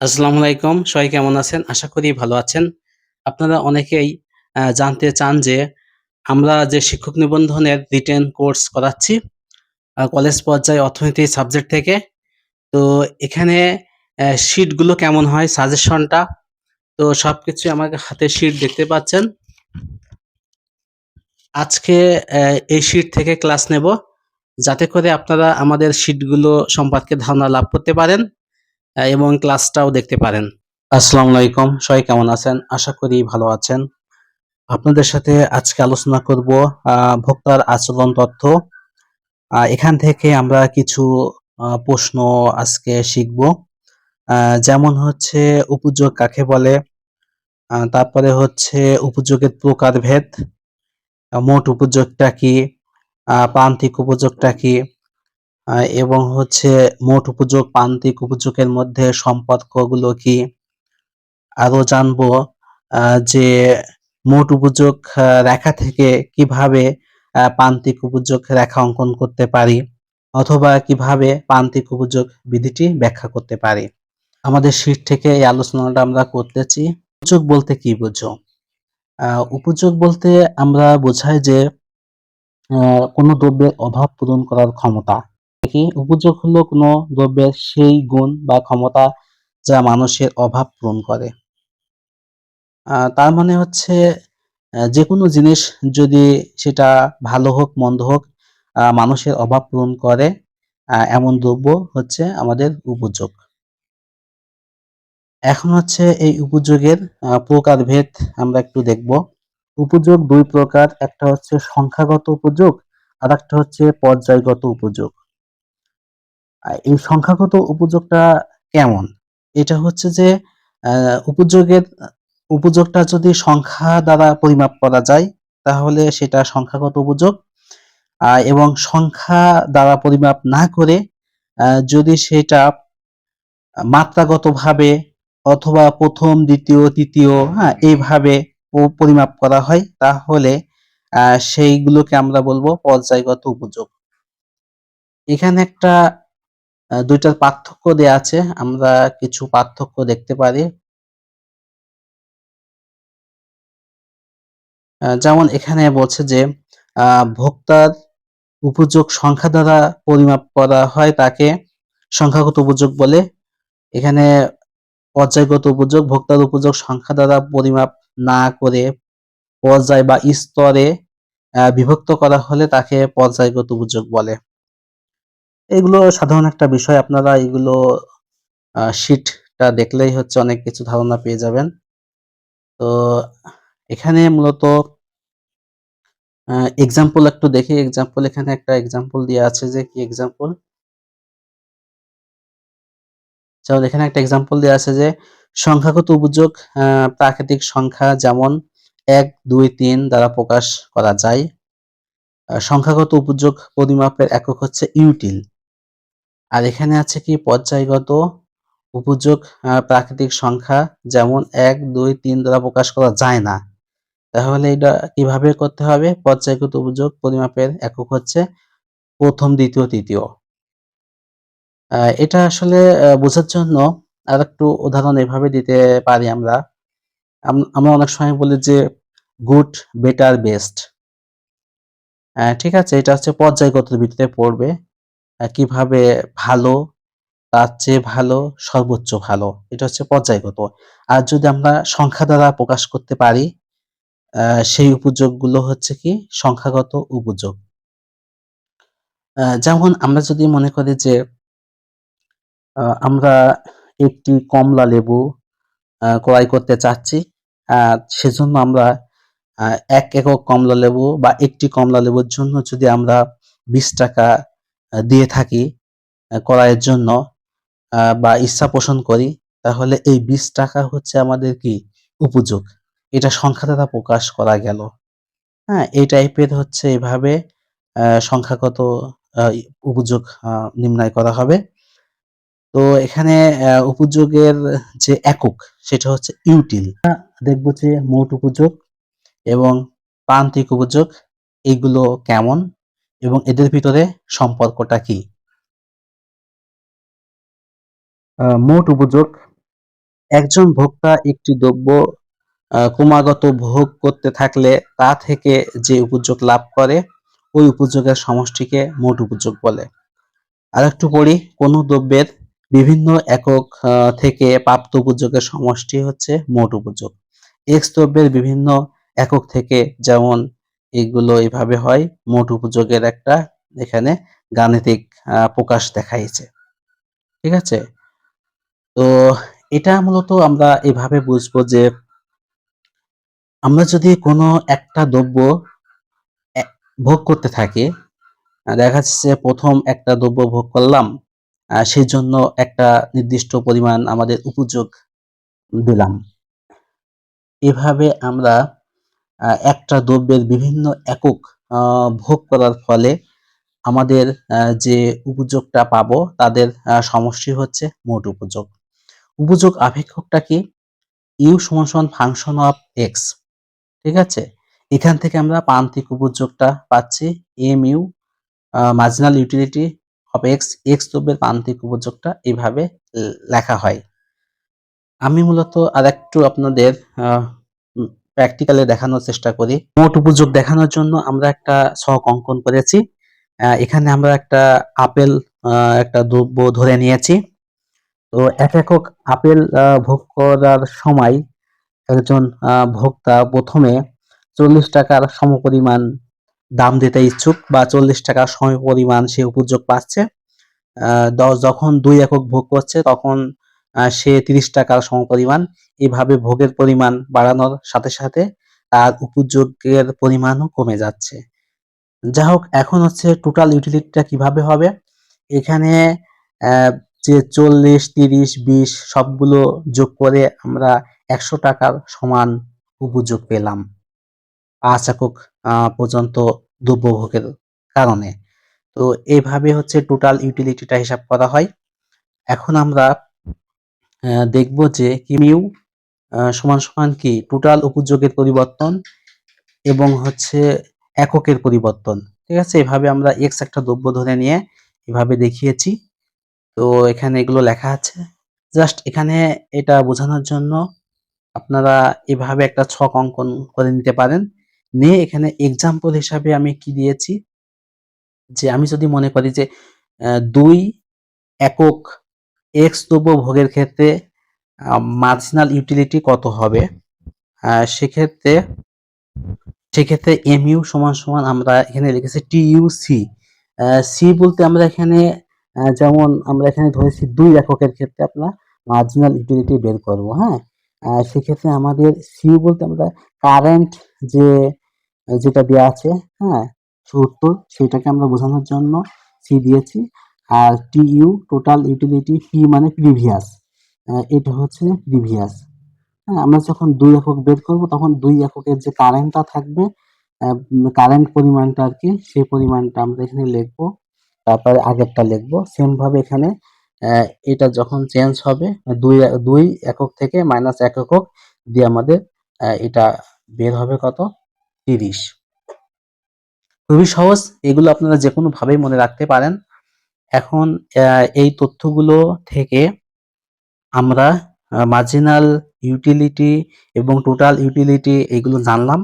আসসালামু আলাইকুম। সবাই কেমন আছেন? আশা করি ভালো আছেন। আপনারা অনেকেই জানতে চান যে আমরা যে শিক্ষক নিবন্ধনের রিটেন কোর্স করাচ্ছি কলেজ পর্যায়ে অর্থনীতি সাবজেক্ট থেকে, তো এখানে শিটগুলো কেমন হয় সাজেশনটা তো সবকিছু আমার হাতে শিট দেখতে পাচ্ছেন। আজকে এই শিট থেকে ক্লাস নেব, যাতে করে আপনারা আমাদের শিটগুলো সম্পর্কে ধারণা লাভ করতে পারেন। এবং ক্লাসটাও দেখতে পারেন। আসসালামু আলাইকুম, সবাই কেমন আছেন? আশা করি ভালো আছেন। আপনাদের সাথে আজকে আলোচনা করব ভোক্তার আচরণ তথ্য। এখান থেকে আমরা কিছু প্রশ্ন আজকে শিখব। যেমন হচ্ছে উপযোগ কাকে বলে? তারপরে হচ্ছে উপযোগের প্রকারভেদ। মোট উপযোগটা কি? প্রান্তিক উপযোগটা কি? এবং হচ্ছে মোট উপযোগ, প্রান্তিক উপযোগের মধ্যে সম্পর্কগুলো কি? আরও জানব যে মোট উপযোগ রেখা থেকে কীভাবে প্রান্তিক উপযোগ রেখা অঙ্কন করতে পারি? অথবা কীভাবে প্রান্তিক উপযোগ বিধিটি ব্যাখ্যা করতে পারি? আমাদের শীট থেকে এই আলোচনাটা আমরা করতেছি। উপযোগ বলতে কি বুঝো? উপযোগ বলতে আমরা বোঝাই যে কোনো দ্রব্যের অভাব পূরণ করার ক্ষমতা। কি উপযোগ হলো কোনো দ্রব্যের সেই গুণ বা ক্ষমতা যা মানুষের অভাব পূরণ করে? তার মানে হচ্ছে যে কোনো জিনিস যদি সেটা ভালো হোক, মন্দ হোক মানুষের অভাব পূরণ করে এমন দ্রব্য হচ্ছে আমাদের উপযোগ। এখন হচ্ছে এই উপযোগের প্রকারভেদ আমরা একটু দেখব। উপযোগ দুই প্রকার, একটা হচ্ছে সংখ্যাগত উপযোগ আর একটা হচ্ছে পর্যায়গত উপযোগ। এই সংখ্যাগত উপযোগটা কেমন? এটা হচ্ছে যে উপযোগের, উপযোগটা যদি সংখ্যা দ্বারা পরিমাপ করা যায়, তাহলে সেটা সংখ্যাগত উপযোগ। এবং সংখ্যা দ্বারা পরিমাপ না করে যদি সেটা মাত্রাগতভাবে অথবা প্রথম, দ্বিতীয়, তৃতীয় হ্যাঁ এইভাবে পরিমাপ করা হয়, তাহলে সেইগুলোকে আমরা বলব পর্যায়গত উপযোগ। এখানে একটা দুইটার পার্থক্য দেয়া আছে। আমরা কিছু পার্থক্য দেখতে পারি। যেমন এখানে বলছে যে ভোক্তার উপযোগ সংখ্যা দ্বারা পরিমাপ করা হয় তাকে সংখ্যাগত উপযোগ বলে। এখানে পর্যায়গত উপযোগ, ভোক্তার উপযোগ সংখ্যা দ্বারা পরিমাপ না করে পর্যায় বা স্তরে বিভক্ত করা হলে তাকে পর্যায়গত উপযোগ বলে। এগুলো সাধারণ একটা বিষয়। আপনারা এগুলো শিটটা দেখলেই হচ্ছে অনেক কিছু ধারণা পেয়ে যাবেন। তো এখানে মূলত এক্সাম্পল একটু দেখি। এক্সাম্পল এখানে একটা এক্সাম্পল দেওয়া আছে যে কি এক্সাম্পল যেমন এখানে একটা এক্সাম্পল দেওয়া আছে যে সংখ্যাগত উপযোগ প্রাকৃতিক সংখ্যা যেমন এক, দুই, তিন দ্বারা প্রকাশ করা যায়। সংখ্যাগত উপযোগ পরিমাপের একক হচ্ছে ইউটিল আর এখানে আছে কি পর্যায়গত উপযোগ প্রাকৃতিক সংখ্যা যেমন এক, দুই, তিন দ্বারা প্রকাশ করা যায় না। তাহলে এটা কীভাবে করতে হবে? পর্যায়গত উপযোগ পরিমাপের একক হচ্ছে প্রথম, দ্বিতীয়, তৃতীয়। এটা আসলে বোঝার জন্য আর একটু উদাহরণ এভাবে দিতে পারি আমরা। আমরা অনেক সময় বলি যে গুড, বেটার, বেস্ট। ঠিক আছে, এটা হচ্ছে পর্যায়গত ভিত্তিতে পড়বে। কীভাবে ভালো, তার চেয়ে ভালো, সর্বোচ্চ ভালো। এটা হচ্ছে পর্যায়গত। আর যদি আমরা সংখ্যা দ্বারা প্রকাশ করতে পারি সেই উপযোগগুলো হচ্ছে কি? সংখ্যাগত উপযোগ। যেমন আমরা যদি মনে করি যে আমরা একটি কমলা লেবু ক্রয় করতে চাচ্ছি সেজন্য আমরা এক একক কমলা লেবু বা একটি কমলা লেবুর জন্য যদি আমরা বিশ টাকা দিয়ে থাকি ক্রয়ের জন্য বা ইচ্ছা পোষণ করি, তাহলে এই বিশ টাকা হচ্ছে আমাদের কি উপযোগ? এটা সংখ্যা দ্বারা প্রকাশ করা গেল। হ্যাঁ এই টাইপের হচ্ছে এভাবে সংখ্যাগত উপযোগ নির্ণয় করা হবে। তো এখানে উপযোগের যে একক, সেটা হচ্ছে ইউটিল দেখব যে মোট উপযোগ এবং প্রান্তিক উপযোগ, এগুলো কেমন? এবং এদের ভিতরে সম্পর্কটা কি? মোট উপযোগ। একজন ভোক্তা একটি দ্রব্য ক্রমাগত ভোগ করতে থাকলে তা থেকে যে উপযোগ লাভ করে ওই উপযোগের সমষ্টিকে মোট উপযোগ বলে। আর একটু পড়ি কোনো দ্রব্যের বিভিন্ন একক থেকে প্রাপ্ত উপযোগের সমষ্টি হচ্ছে মোট উপযোগ। এক্স দ্রব্যের বিভিন্ন একক থেকে যেমন এগুলো এইভাবে হয়। মোট উপযোগের একটা এখানে গাণিতিক প্রকাশ দেখাইছে। ঠিক আছে? তো এটা মূলত আমরা এভাবে বুঝব যে আমরা যদি কোনো একটা দ্রব্য ভোগ করতে থাকি দেখা যাচ্ছে প্রথম একটা দ্রব্য ভোগ করলাম সেই জন্য একটা নির্দিষ্ট পরিমাণ আমাদের উপযোগ দিলাম। এভাবে আমরা একটা দ্রব্যের বিভিন্ন একক ভোগ করার ফলে আমাদের যে উপযোগটা পাবো তাদের সমষ্টি হচ্ছে মোট উপযোগ। উপযোগ আপেক্ষকটা কি? ইউ সমান ফাংশন অফ এক্স। ঠিক আছে? এখান থেকে আমরা প্রান্তিক উপযোগটা পাচ্ছি, M U marginal utility of X X দ্রব্যের প্রান্তিক উপযোগটা এইভাবে লেখা হয়। আমি মূলত আরেকটু আপনাদের প্র্যাকটিক্যালে দেখানোর চেষ্টা করি। মোট উপযোগ দেখানোর জন্য আমরা একটা ছক অঙ্কন করেছি। এখানে আমরা একটা আপেল একটা দ্রব্য ধরে নিয়েছি। তো এক একক আপেল ভোগ করার সময় একজন ভোক্তা প্রথমে চল্লিশ টাকার সমপরিমাণ দাম দিতে ইচ্ছুক বা চল্লিশ টাকার সমপরিমাণ সে উপযোগ পাচ্ছে। যখন দুই একক ভোগ করছে, তখন সে তিরিশ টাকার সমপরিমাণ, এভাবে ভোগের পরিমাণ বাড়ানোর সাথে সাথে তার উপযোগের পরিমাণও কমে যাচ্ছে। যা হোক, এখন হচ্ছে টোটাল ইউটিলিটিটা কীভাবে হবে? এখানে যে চল্লিশ, তিরিশ, বিশ, সবগুলো যোগ করে আমরা একশো টাকার সমান উপযোগ পেলাম। পাঁচ একক পর্যন্ত দ্রব্যভোগের কারণে। তো এইভাবে হচ্ছে টোটাল ইউটিলিটিটা হিসাব করা হয়। এখন আমরা দেখব যে কিমিউ সমান সমান কি? টোটাল উপযোগের পরিবর্তন এবং হচ্ছে এককের পরিবর্তন। ঠিক আছে? এভাবে আমরা এক্স একটা দ্রব্য ধরে নিয়ে এভাবে দেখিয়েছি। তো এখানে এগুলো লেখা আছে। জাস্ট এখানে এটা বোঝানোর জন্য আপনারা এভাবে একটা ছক অঙ্কন করে নিতে পারেন। নিয়ে এখানে এক্সাম্পল হিসাবে আমি কি দিয়েছি? যে আমি যদি মনে করি যে দুই একক এক্স দ্রব্য ভোগের ক্ষেত্রে মার্জিনাল ইউটিলিটি কত হবে? সেক্ষেত্রে সেক্ষেত্রে এমইউ সমান সমান আমরা এখানে লিখেছি টিইউসি সি বলতে আমরা এখানে যেমন আমরা এখানে ধরেছি দুই এককের ক্ষেত্রে আপনার মার্জিনাল ইউটিলিটি বের করব হ্যাঁ? সেক্ষেত্রে আমাদের সি বলতে আমরা কারেন্ট যে, যেটা দেওয়া আছে হ্যাঁ সূত্র সেটাকে আমরা বোঝানোর জন্য সি দিয়েছি। আর টিইউ টোটাল ইউটিলিটি পি মানে প্রিভিয়াস এটা হচ্ছে প্রিভিয়াস হ্যাঁ আমরা যখন দুই একক বের করব, তখন দুই এককের যে কারেন্টটা থাকবে কারেন্ট পরিমাণটা আর কি, সেই পরিমাণটা আমরা এখানে লিখব, তারপরে আগেরটা লিখব। সেম ভাবে এখানে এটা যখন চেঞ্জ হবে, দুই দুই একক থেকে মাইনাস এক একক দিয়ে আমাদের এটা বের হবে কত? তিরিশ। খুবই সহজ, এগুলো আপনারা যে কোনো ভাবেই মনে রাখতে পারেন। এখন এই তথ্যগুলো থেকে আমরা মার্জিনাল ইউটিলিটি এবং টোটাল ইউটিলিটি এগুলো জানলাম।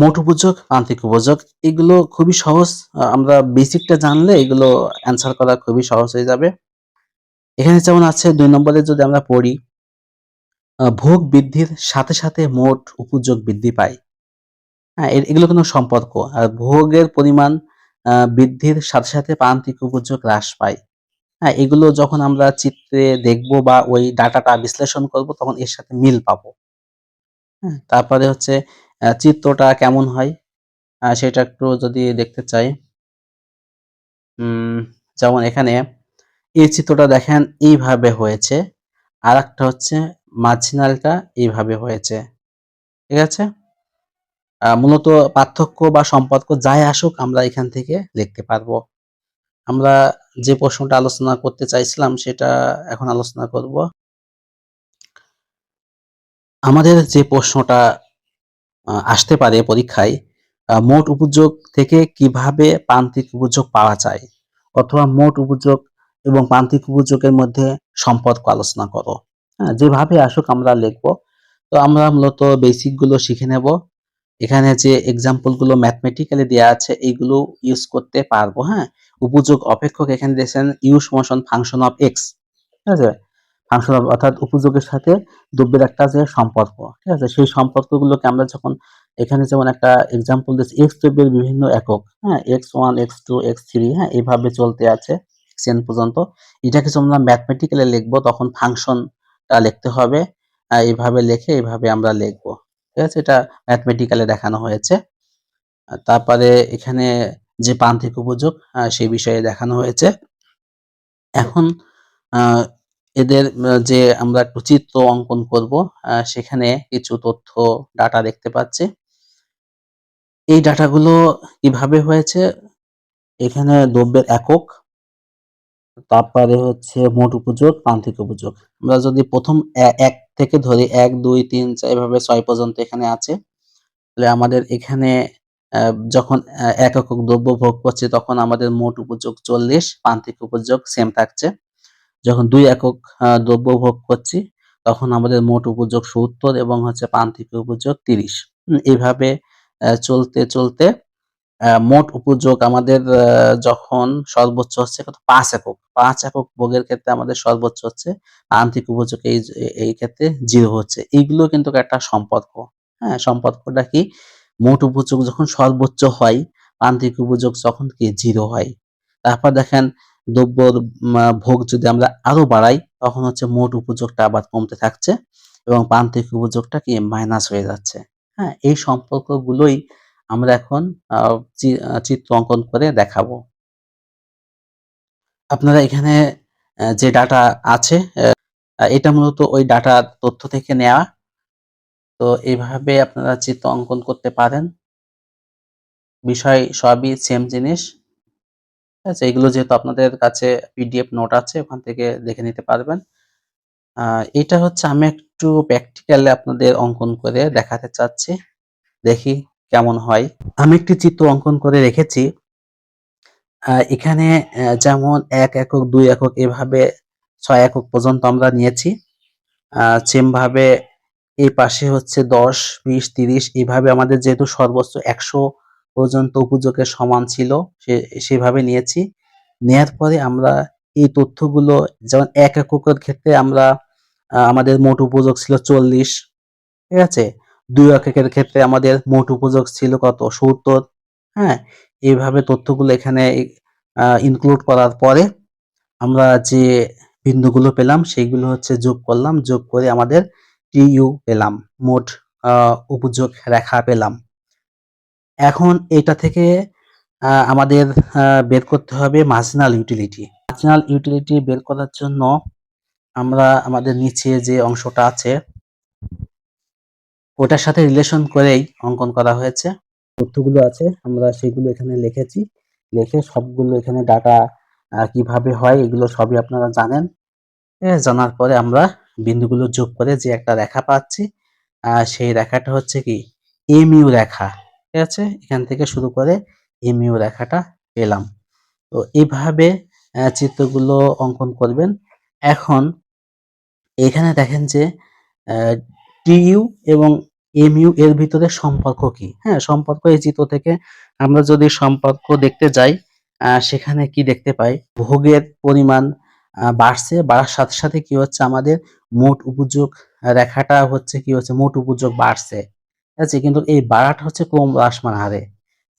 মোট উপযোগ আন্তিক উপযোগ, এগুলো খুবই সহজ। আমরা বেসিকটা জানলে এগুলো অ্যান্সার করা খুবই সহজ হয়ে যাবে। এখানে যেমন আছে, দুই নম্বরে যদি আমরা পড়ি ভোগ বৃদ্ধির সাথে সাথে মোট উপযোগ বৃদ্ধি পায়। হ্যাঁ এগুলো কোনো সম্পর্ক। আর ভোগের পরিমাণ বৃদ্ধির সাথে সাথে প্রান্তিক উপযোগ হ্রাস পায়। হ্যাঁ এগুলো যখন আমরা চিত্রে দেখব বা ওই ডাটাটা বিশ্লেষণ করব, তখন এর সাথে মিল পাবো। হ্যাঁ তারপরে হচ্ছে চিত্রটা কেমন হয়? সেটা একটু যদি দেখতে চাই। যেমন এখানে, এই চিত্রটা দেখেন, এইভাবে হয়েছে। আর একটা হচ্ছে মাঝিনালটা এইভাবে হয়েছে। ঠিক আছে? মূলত পার্থক্য বা সম্পর্ক যাই আসুক আমরা এখান থেকে লিখতে পারব। আমরা যে প্রশ্নটা আলোচনা করতে চাইছিলাম সেটা এখন আলোচনা করব। আমাদের যে প্রশ্নটা আসতে পারে পরীক্ষায় মোট উপযোগ থেকে কীভাবে প্রান্তিক উপযোগ পাওয়া যায় অথবা মোট উপযোগ এবং প্রান্তিক উপযোগের মধ্যে সম্পর্ক আলোচনা করো। হ্যাঁ যেভাবে আসুক আমরা লিখব। তো আমরা মূলত বেসিকগুলো শিখে নেব। এখানে যে এক্সাম্পলগুলো ম্যাথমেটিক্যালি দেওয়া আছে, এইগুলো ইউজ করতে পারব হ্যাঁ? উপযোগ অপেক্ষক এখানে দিয়েছেন ইউজ মোশন ফাংশন অফ এক্স ঠিক আছে? ফাংশন অফ অর্থাৎ উপযোগের সাথে দ্রব্যের একটা যে সম্পর্ক, ঠিক আছে? সেই সম্পর্কগুলোকে আমরা যখন, এখানে যেমন একটা এক্সাম্পল দিচ্ছি এক্স দ্রব্যের বিভিন্ন একক হ্যাঁ? X one X two X three হ্যাঁ? এইভাবে চলতে আছে সেন পর্যন্ত। এটাকে যখন আমরা ম্যাথমেটিক্যালি লিখব, তখন ফাংশনটা লিখতে হবে এইভাবে লিখে এইভাবে আমরা লিখব। ঠিক আছে? এটা ম্যাথমেটিক্যালি দেখানো হয়েছে। তারপরে এখানে যে প্রান্তিক উপযোগ সেই বিষয়ে দেখানো হয়েছে। এখন এদের যে আমরা একটু চিত্র অঙ্কন করব সেখানে কিছু তথ্য ডাটা দেখতে পাচ্ছি। এই ডাটাগুলো কীভাবে হয়েছে? এখানে দ্রব্যের একক তারপরে হচ্ছে মোট উপযোগ, প্রান্তিক উপযোগ। আমরা যদি প্রথম এক থেকে ধরি, এক, দুই, তিন, চার, এভাবে ছয় পর্যন্ত এখানে আছে। তাহলে আমাদের এখানে যখন এক একক দ্রব্য ভোগ করছে, তখন আমাদের মোট উপযোগ চল্লিশ, প্রান্তিক উপযোগ সেম থাকছে। যখন দুই একক দ্রব্য ভোগ করছি, তখন আমাদের মোট উপযোগ সত্তর এবং হচ্ছে প্রান্তিক উপযোগ তিরিশ। এইভাবে চলতে চলতে মোট উপযোগ আমাদের যখন সর্বোচ্চ হচ্ছে কত? পাঁচ একক। পাঁচ একক ভোগের ক্ষেত্রে আমাদের সর্বোচ্চ হচ্ছে আন্তিক উপযোগ এই এই ক্ষেত্রে জিরো হচ্ছে। এইগুলো কিন্তু একটা সম্পর্ক। হ্যাঁ সম্পর্কটা কি? মোট উপযোগ যখন সর্বোচ্চ হয় প্রান্তিক উপযোগ যখন কি? জিরো হয়। তারপর দেখেন, দ্রব্যর ভোগ যদি আমরা আরও বাড়াই, তখন হচ্ছে মোট উপযোগটা আবার কমতে থাকছে এবং প্রান্তিক উপযোগটা কি? মাইনাস হয়ে যাচ্ছে। হ্যাঁ এই সম্পর্কগুলোই আমরা এখন চিত্র অঙ্কন করে দেখাবো। আপনারা এখানে যে ডাটা আছে এটা মূলত ওই ডাটা তথ্য থেকে নেওয়া। তো এইভাবে আপনারা চিত্র অঙ্কন করতে পারেন। বিষয় সবই সেম জিনিস। ঠিক আছে, এগুলো যেহেতু আপনাদের কাছে পিডিএফ নোট আছে, ওখান থেকে দেখে নিতে পারবেন। এটা হচ্ছে আমি একটু প্র্যাকটিক্যালি আপনাদের অঙ্কন করে দেখাতে চাচ্ছি। দেখি কেমন হয়? আমি একটি চিত্র অঙ্কন করে রেখেছি। এখানে যেমন এক একক, দুই একক এভাবে ছয় একক পর্যন্ত আমরা নিয়েছি। সেম ভাবে এই পাশে হচ্ছে দশ, বিশ, তিরিশ এইভাবে আমাদের যেহেতু সর্বোচ্চ একশো পর্যন্ত উপযোগের সমান ছিল, সে, সেভাবে নিয়েছি। নেয়ার পরে আমরা এই তথ্যগুলো, যেমন এক এককের ক্ষেত্রে আমরা আমাদের মোট উপযোগ ছিল চল্লিশ, ঠিক আছে? দুই এককের ক্ষেত্রে আমাদের মোট উপযোগ ছিল কত? সত্তর। হ্যাঁ এইভাবে তথ্যগুলো এখানে ইনক্লুড করার পরে আমরা যে বিন্দুগুলো পেলাম সেইগুলো হচ্ছে যোগ করলাম, যোগ করে আমাদের টিইউ পেলাম, মোট উপযোগ রেখা পেলাম। এখন এটা থেকে আমাদের বের করতে হবে মার্জিনাল ইউটিলিটি মার্জিনাল ইউটিলিটি বের করার জন্য আমরা আমাদের নিচে যে অংশটা আছে ওটার সাথে রিলেশন করেই অঙ্কন করা হয়েছে। তথ্যগুলো আছে, আমরা সেগুলো এখানে লিখেছি। লিখে সবগুলো এখানে ডাটা কীভাবে হয়, এগুলো সবই আপনারা জানেন। জানার পরে আমরা বিন্দুগুলো যোগ করে যে একটা রেখা পাচ্ছি সেই রেখাটা হচ্ছে কি? এমইউ রেখা। ঠিক আছে? এখান থেকে শুরু করে এমইউ রেখাটা পেলাম। তো এইভাবে চিত্রগুলো অঙ্কন করবেন। এখন এখানে দেখেন যে টিইউ এবং এমইউ এর ভিতরে সম্পর্ক কি? হ্যাঁ সম্পর্ক এই চিত্র থেকে আমরা যদি সম্পর্ক দেখতে যাই সেখানে কি দেখতে পাই? ভোগের পরিমাণ বাড়ছে, বাড়ার সাথে সাথে কি হচ্ছে? আমাদের মোট উপযোগ রেখাটা হচ্ছে কি হচ্ছে? মোট উপযোগ বাড়ছে। ঠিক আছে? কিন্তু এই বাড়াটা হচ্ছে কম হ্রাসমান হারে।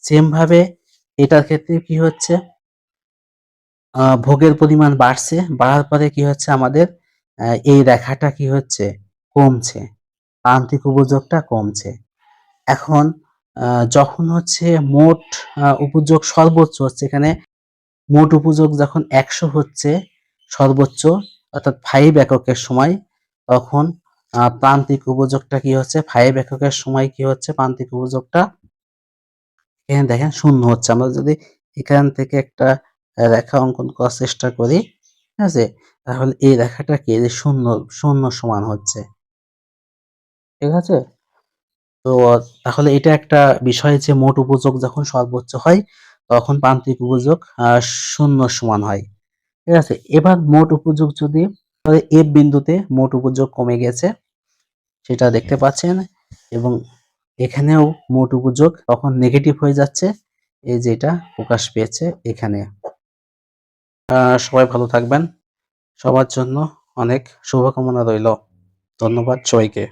সেম ভাবে এটার ক্ষেত্রে কি হচ্ছে? ভোগের পরিমাণ বাড়ছে, বাড়ার পরে কি হচ্ছে? আমাদের এই রেখাটা কি হচ্ছে? কমছে। প্রান্তিক উপযোগটা কমছে। এখন যখন হচ্ছে মোট উপযোগ সর্বোচ্চ হচ্ছে, এখানে মোট উপযোগ যখন একশো হচ্ছে সর্বোচ্চ, অর্থাৎ ফাইভ এককের সময়, তখন প্রান্তিক উপযোগটা কি হচ্ছে? ফাইভ এককের সময় কি হচ্ছে? প্রান্তিক উপযোগটা এখানে দেখেন শূন্য হচ্ছে। আমরা যদি এখান থেকে একটা রেখা অঙ্কন করার চেষ্টা করি, ঠিক আছে? তাহলে এই রেখাটা কি? শূন্য শূন্য সমান হচ্ছে। ঠিক আছে? তো, তাহলে এটা একটা বিষয় যে মোট উপযোগ যখন সর্বোচ্চ হয়, তখন প্রান্তিক উপযোগ শূন্য সমান হয়। ঠিক আছে? এবার মোট উপযোগ যদি এফ বিন্দুতে মোট উপযোগ কমে গেছে, সেটা দেখতে পাচ্ছেন। এবং এখানেও মোট উপযোগ তখন নেগেটিভ হয়ে যাচ্ছে, এই যেটা প্রকাশ পেয়েছে এখানে। সবাই ভালো থাকবেন। সবার জন্য অনেক শুভকামনা রইল। ধন্যবাদ সবাইকে।